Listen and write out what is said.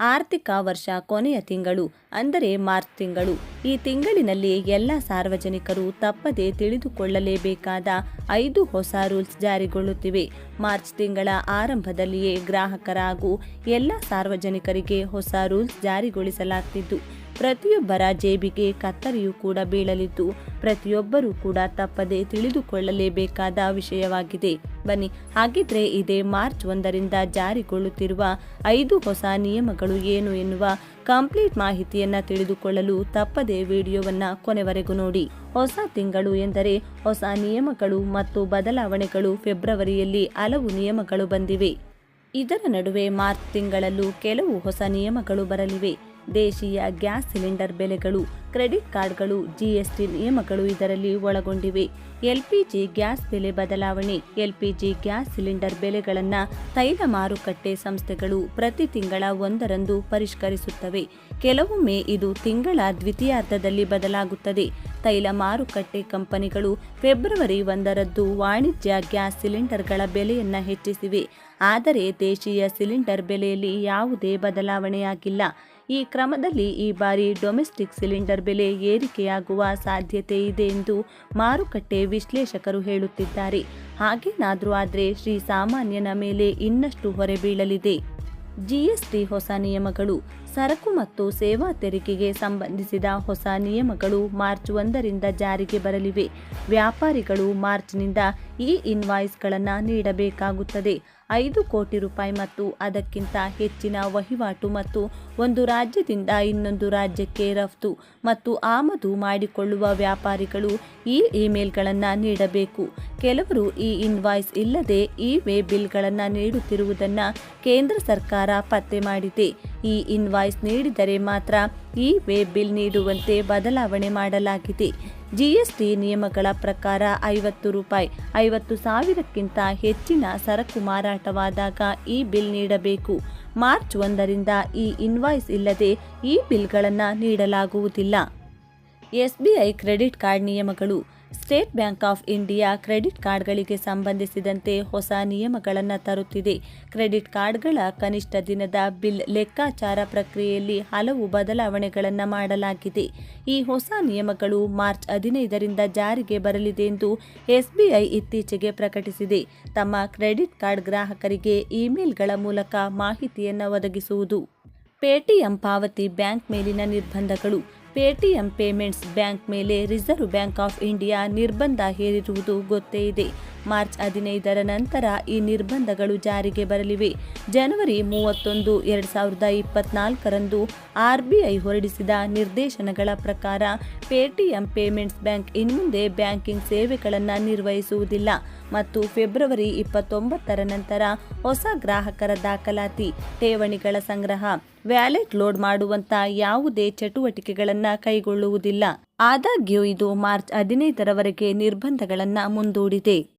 ಆರ್ಥಿಕ ವರ್ಷ ಕೊನೆಯ ತಿಂಗಳು, ಅಂದರೆ ಮಾರ್ಚ್ ತಿಂಗಳು. ಈ ತಿಂಗಳಿನಲ್ಲಿ ಎಲ್ಲ ಸಾರ್ವಜನಿಕರು ತಪ್ಪದೆ ತಿಳಿದುಕೊಳ್ಳಲೇಬೇಕಾದ ಐದು ಹೊಸ ರೂಲ್ಸ್ ಜಾರಿಗೊಳ್ಳುತ್ತಿವೆ. ಮಾರ್ಚ್ ತಿಂಗಳ ಆರಂಭದಲ್ಲಿಯೇ ಗ್ರಾಹಕರ ಹಾಗೂ ಎಲ್ಲ ಸಾರ್ವಜನಿಕರಿಗೆ ಹೊಸ ರೂಲ್ಸ್ ಜಾರಿಗೊಳಿಸಲಾಗ್ತಿದ್ದು. ಪ್ರತಿಯೊಬ್ಬರ ಜೇಬಿಗೆ ಕತ್ತರಿಯೂ ಕೂಡ ಬೀಳಲಿದ್ದು, ಪ್ರತಿಯೊಬ್ಬರೂ ಕೂಡ ತಪ್ಪದೆ ತಿಳಿದುಕೊಳ್ಳಲೇಬೇಕಾದ ವಿಷಯವಾಗಿದೆ. ಬನ್ನಿ. ಹಾಗಿದ್ರೆ ಇದೇ ಮಾರ್ಚ್ ಒಂದರಿಂದ ಜಾರಿಗೊಳ್ಳುತ್ತಿರುವ ಐದು ಹೊಸ ನಿಯಮಗಳು ಏನು ಎನ್ನುವ ಕಂಪ್ಲೀಟ್ ಮಾಹಿತಿಯನ್ನ ತಿಳಿದುಕೊಳ್ಳಲು ತಪ್ಪದೆ ವಿಡಿಯೋವನ್ನ ಕೊನೆವರೆಗೂ ನೋಡಿ. ಹೊಸ ತಿಂಗಳು ಎಂದರೆ ಹೊಸ ನಿಯಮಗಳು ಮತ್ತು ಬದಲಾವಣೆಗಳು ಫೆಬ್ರವರಿಯಲ್ಲಿ ಹಲವು ನಿಯಮಗಳು ಬಂದಿವೆ. ಇದರ ನಡುವೆ ಮಾರ್ಚ್ ತಿಂಗಳಲ್ಲೂ ಕೆಲವು ಹೊಸ ನಿಯಮಗಳು ಬರಲಿವೆ. ದೇಶೀಯ ಗ್ಯಾಸ್ ಸಿಲಿಂಡರ್ ಬೆಲೆಗಳು, ಕ್ರೆಡಿಟ್ ಕಾರ್ಡ್ಗಳು, ಜಿಎಸ್ಟಿ ನಿಯಮಗಳು ಇದರಲ್ಲಿ ಒಳಗೊಂಡಿವೆ. ಎಲ್ಪಿಜಿ ಗ್ಯಾಸ್ ಬೆಲೆ ಬದಲಾವಣೆ, ಎಲ್ಪಿಜಿ ಗ್ಯಾಸ್ ಸಿಲಿಂಡರ್ ಬೆಲೆಗಳನ್ನು ತೈಲ ಮಾರುಕಟ್ಟೆ ಸಂಸ್ಥೆಗಳು ಪ್ರತಿ ತಿಂಗಳ ಒಂದರಂದು ಪರಿಷ್ಕರಿಸುತ್ತವೆ. ಕೆಲವೊಮ್ಮೆ ಇದು ತಿಂಗಳ ದ್ವಿತೀಯಾರ್ಧದಲ್ಲಿ ಬದಲಾಗುತ್ತದೆ. ತೈಲ ಮಾರುಕಟ್ಟೆ ಕಂಪನಿಗಳು ಫೆಬ್ರವರಿ ಒಂದರದ್ದು ವಾಣಿಜ್ಯ ಗ್ಯಾಸ್ ಸಿಲಿಂಡರ್ಗಳ ಬೆಲೆಯನ್ನು ಹೆಚ್ಚಿಸಿವೆ. ಆದರೆ ದೇಶೀಯ ಸಿಲಿಂಡರ್ ಬೆಲೆಯಲ್ಲಿ ಯಾವುದೇ ಬದಲಾವಣೆಯಾಗಿಲ್ಲ. ಈ ಕ್ರಮದಲ್ಲಿ ಈ ಬಾರಿ ಡೊಮೆಸ್ಟಿಕ್ ಸಿಲಿಂಡರ್ ಬೆಲೆ ಏರಿಕೆಯಾಗುವ ಸಾಧ್ಯತೆ ಇದೆ ಎಂದು ಮಾರುಕಟ್ಟೆ ವಿಶ್ಲೇಷಕರು ಹೇಳುತ್ತಿದ್ದಾರೆ. ಹಾಗೇನಾದರೂ ಆದರೆ ಶ್ರೀ ಸಾಮಾನ್ಯನ ಮೇಲೆ ಇನ್ನಷ್ಟು ಹೊರೆ ಬೀಳಲಿದೆ. ಜಿಎಸ್ಟಿ ಹೊಸ ನಿಯಮಗಳು, ಸರಕು ಮತ್ತು ಸೇವಾ ತೆರಿಗೆಗೆ ಸಂಬಂಧಿಸಿದ ಹೊಸ ನಿಯಮಗಳು ಮಾರ್ಚ್ ಒಂದರಿಂದ ಜಾರಿಗೆ ಬರಲಿವೆ. ವ್ಯಾಪಾರಿಗಳು ಮಾರ್ಚ್ನಿಂದ ಈ ಇನ್ವಾಯ್ಸ್ಗಳನ್ನು ನೀಡಬೇಕಾಗುತ್ತದೆ. ಐದು ಕೋಟಿ ರೂಪಾಯಿ ಮತ್ತು ಅದಕ್ಕಿಂತ ಹೆಚ್ಚಿನ ವಹಿವಾಟು ಮತ್ತು ಒಂದು ರಾಜ್ಯದಿಂದ ಇನ್ನೊಂದು ರಾಜ್ಯಕ್ಕೆ ರಫ್ತು ಮತ್ತು ಆಮದು ಮಾಡಿಕೊಳ್ಳುವ ವ್ಯಾಪಾರಿಗಳು ಈ ಇಮೇಲ್ಗಳನ್ನು ನೀಡಬೇಕು. ಕೆಲವರು ಈ ಇನ್ವಾಯ್ಸ್ ಇಲ್ಲದೆ ಈ ವೇ ಬಿಲ್ಗಳನ್ನು ನೀಡುತ್ತಿರುವುದನ್ನು ಕೇಂದ್ರ ಸರ್ಕಾರ ಪತ್ತೆ ಮಾಡಿದೆ. ಈ ಇನ್ವಾಯ್ಸ್ ನೀಡಿದರೆ ಮಾತ್ರ ಈ ವೇ ಬಿಲ್ ನೀಡುವಂತೆ ಬದಲಾವಣೆ ಮಾಡಲಾಗಿದೆ. ಜಿಎಸ್ಟಿ ನಿಯಮಗಳ ಪ್ರಕಾರ ಐವತ್ತು ರೂಪಾಯಿ, ಐವತ್ತು ಸಾವಿರಕ್ಕಿಂತ ಹೆಚ್ಚಿನ ಸರಕು ಮಾರಾಟವಾದಾಗ ಈ ಬಿಲ್ ನೀಡಬೇಕು. ಮಾರ್ಚ್ ಒಂದರಿಂದ ಈ ಇನ್ವಾಯ್ಸ್ ಇಲ್ಲದೆ ಈ ಬಿಲ್ಗಳನ್ನು ನೀಡಲಾಗುವುದಿಲ್ಲ. ಎಸ್ಬಿಐ ಕ್ರೆಡಿಟ್ ಕಾರ್ಡ್ ನಿಯಮಗಳು. State Bank of India credit ಕಾರ್ಡ್ಗಳಿಗೆ ಸಂಬಂಧಿಸಿದಂತೆ ಹೊಸ ನಿಯಮಗಳನ್ನು ತರುತ್ತಿದೆ. ಕ್ರೆಡಿಟ್ ಕಾರ್ಡ್ಗಳ ಕನಿಷ್ಠ ದಿನದ ಬಿಲ್ ಲೆಕ್ಕಾಚಾರ ಪ್ರಕ್ರಿಯೆಯಲ್ಲಿ ಹಲವು ಬದಲಾವಣೆಗಳನ್ನು ಮಾಡಲಾಗಿದೆ. ಈ ಹೊಸ ನಿಯಮಗಳು ಮಾರ್ಚ್ ಹದಿನೈದರಿಂದ ಜಾರಿಗೆ ಬರಲಿದೆ ಎಂದು ಎಸ್ಬಿಐ ಇತ್ತೀಚೆಗೆ ಪ್ರಕಟಿಸಿದೆ. ತಮ್ಮ ಕ್ರೆಡಿಟ್ ಕಾರ್ಡ್ ಗ್ರಾಹಕರಿಗೆ ಇಮೇಲ್ಗಳ ಮೂಲಕ ಮಾಹಿತಿಯನ್ನು ಒದಗಿಸುವುದು. ಪೇಟಿಎಂ ಪಾವತಿ ಬ್ಯಾಂಕ್ ಮೇಲಿನ ನಿರ್ಬಂಧಗಳು. ಪೇಟಿಎಂ ಪೇಮೆಂಟ್ಸ್ ಬ್ಯಾಂಕ್ ಮೇಲೆ ರಿಸರ್ವ್ ಬ್ಯಾಂಕ್ ಆಫ್ ಇಂಡಿಯಾ ನಿರ್ಬಂಧ ಹೇರಿರುವುದು ಗೊತ್ತೇ ಇದೆ. ಮಾರ್ಚ್ ಹದಿನೈದರ ನಂತರ ಈ ನಿರ್ಬಂಧಗಳು ಜಾರಿಗೆ ಬರಲಿವೆ. ಜನವರಿ ಮೂವತ್ತೊಂದು, ಎರಡು ಸಾವಿರದ ಇಪ್ಪತ್ನಾಲ್ಕರಂದು ಆರ್ಬಿಐ ಹೊರಡಿಸಿದ ನಿರ್ದೇಶನಗಳ ಪ್ರಕಾರ ಪೇಟಿಎಂ ಪೇಮೆಂಟ್ಸ್ ಬ್ಯಾಂಕ್ ಇನ್ಮುಂದೆ ಬ್ಯಾಂಕಿಂಗ್ ಸೇವೆಗಳನ್ನು ನಿರ್ವಹಿಸುವುದಿಲ್ಲ ಮತ್ತು ಫೆಬ್ರವರಿ ಇಪ್ಪತ್ತೊಂಬತ್ತರ ನಂತರ ಹೊಸ ಗ್ರಾಹಕರ ದಾಖಲಾತಿ, ಠೇವಣಿಗಳ ಸಂಗ್ರಹ, ವ್ಯಾಲೆಟ್ ಲೋಡ್ ಮಾಡುವಂತ ಯಾವುದೇ ಚಟುವಟಿಕೆಗಳನ್ನು ಕೈಗೊಳ್ಳುವುದಿಲ್ಲ. ಆದಾಗ್ಯೂ ಇದು ಮಾರ್ಚ್ ಹದಿನೈದರವರೆಗೆ ನಿರ್ಬಂಧಗಳನ್ನು ಮುಂದೂಡಿದೆ.